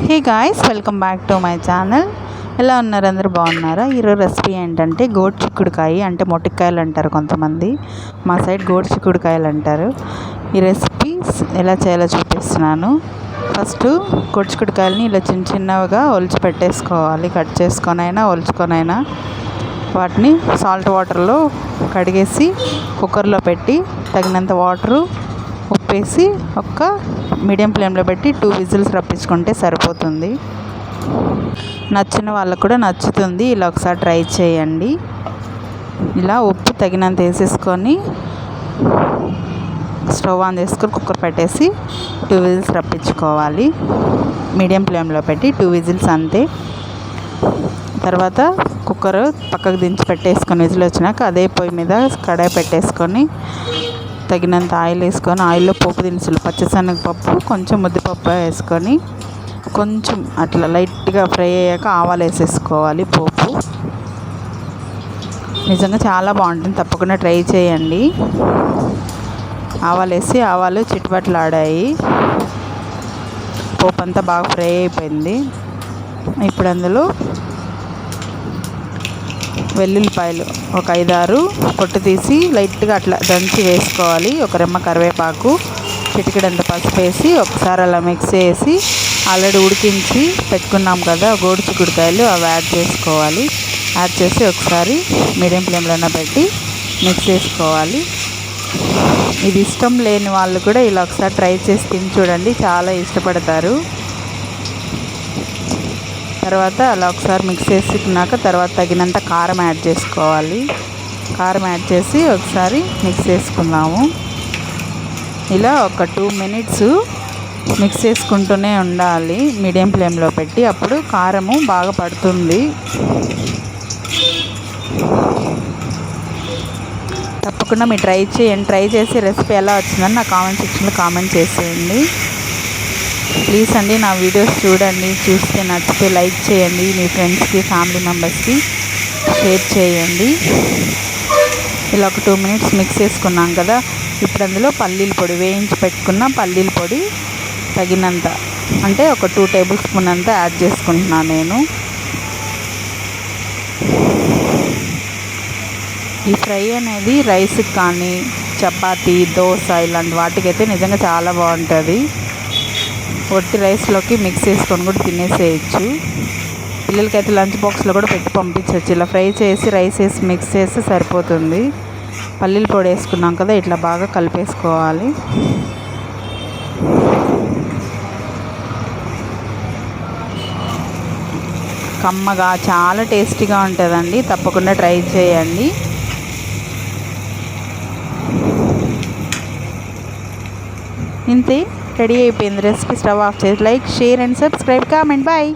Hey guys welcome back to my channel. ఎలా ఉన్నారు అందరూ? బాగున్నారా? ఈరోజు రెసిపీ ఏంటంటే గోడు చిక్కుడుకాయ అంటే మొట్టికాయలు అంటారు కొంతమంది. మా సైడ్ గోడు చిక్కుడుకాయలు అంటారు. ఈ రెసిపీ ఎలా చేయాలో చూపిస్తున్నాను. ఫస్ట్ గోడు చిక్కుడుకాయలని ఇలా చిన్న చిన్నగా ఒలిచి పెట్టేసుకోవాలి. కట్ చేసుకొనైనా ఒలుచుకొనైనా. వాటిని సాల్ట్ వాటర్లో కడిగేసి కుక్కర్లో పెట్టి తగినంత వాటరు ఉప్పేసి ఒక్క మీడియం ఫ్లేమ్లో పెట్టి టూ విజిల్స్ రప్పించుకుంటే సరిపోతుంది. నచ్చిన వాళ్ళకు కూడా నచ్చుతుంది. ఇలా ఒకసారి ట్రై చేయండి. ఇలా ఉప్పు తగినంత వేసేసుకొని స్టవ్ ఆన్ చేసుకొని కుక్కర్ పెట్టేసి టూ విజిల్స్ రప్పించుకోవాలి. మీడియం ఫ్లేమ్లో పెట్టి టూ విజిల్స్ అంతే. తర్వాత కుక్కర్ పక్కకు దించి పెట్టేసుకొని విజిల్ వచ్చినాక అదే పొయ్యి మీద కడాయి పెట్టేసుకొని తగినంత ఆయిల్ వేసుకొని ఆయిల్లో పోపు దినుసులు పచ్చిశనగపప్పు కొంచెం ముద్దిపప్పు వేసుకొని కొంచెం అట్లా లైట్గా ఫ్రై అయ్యాక ఆవాలు వేసేసుకోవాలి పోపు. నిజంగా చాలా బాగుంటుంది. తప్పకుండా ట్రై చేయండి. ఆవాలు వేసి ఆవాలు చిట్టుబట్లు ఆడాయి పోపు అంతా బాగా ఫ్రై అయిపోయింది. ఇప్పుడు అందులో వెల్లుల్లిపాయలు ఒక ఐదారు పొట్టు తీసి లైట్గా అట్లా దంచి వేసుకోవాలి. ఒక రెమ్మ కరివేపాకు చిటికెడంత పసుపు వేసి ఒకసారి అలా మిక్స్ చేసి ఆల్రెడీ ఉడికించి పెట్టుకున్నాం కదా గోడు చిక్కుడుకాయలు అవి యాడ్ చేసుకోవాలి. యాడ్ చేసి ఒకసారి మీడియం ఫ్లేమ్లోనే పెట్టి మిక్స్ చేసుకోవాలి. ఇది ఇష్టం లేని వాళ్ళు కూడా ఇలా ఒకసారి ట్రై చేసి తిని చూడండి. చాలా ఇష్టపడతారు. తర్వాత అలా ఒకసారి మిక్స్ చేసుకున్నాక తర్వాత తగినంత కారం యాడ్ చేసుకోవాలి. కారం యాడ్ చేసి ఒకసారి మిక్స్ చేసుకుందాము. ఇలా ఒక టూ మినిట్స్ మిక్స్ చేసుకుంటూనే ఉండాలి. మీడియం ఫ్లేమ్లో పెట్టి అప్పుడు కారము బాగా పడుతుంది. తప్పకుండా మీరు ట్రై చేయండి. ట్రై చేసి రెసిపీ ఎలా వచ్చిందని నా కామెంట్ సెక్షన్లో కామెంట్ చేసేయండి. ప్లీజ్ అండి నా వీడియోస్ చూడండి చూస్తే నచ్చితే లైక్ చేయండి మీ ఫ్రెండ్స్కి ఫ్యామిలీ మెంబర్స్కి షేర్ చేయండి. ఇలా ఒక టూ మినిట్స్ మిక్స్ చేసుకున్నాం కదా ఇప్పుడు అందులో పల్లీల పొడి వేయించి పెట్టుకున్న పల్లీల పొడి తగినంత అంటే ఒక టూ టేబుల్ స్పూన్ అంతా యాడ్ చేసుకుంటున్నాను నేను. ఈ ఫ్రై అనేది రైస్కి కానీ చపాతీ దోశ ఇలాంటి వాటికైతే నిజంగా చాలా బాగుంటుంది. వట్టి రైస్లోకి మిక్స్ చేసుకొని కూడా తినేసేయచ్చు. పిల్లలకైతే లంచ్ బాక్స్లో కూడా పెట్టి పంపించవచ్చు ఇలా ఫ్రై చేసి రైస్ వేసి మిక్స్ చేస్తే సరిపోతుంది. పల్లీల పొడి వేసుకున్నాం కదా ఇట్లా బాగా కలిపేసుకోవాలి. కమ్మగా చాలా టేస్టీగా ఉంటుందండి. తప్పకుండా ట్రై చేయండి. ఇంతే. రెడీ అయిపోయింది. రెసిపీ స్టవ్ ఆఫ్ చేసి like share and subscribe comment bye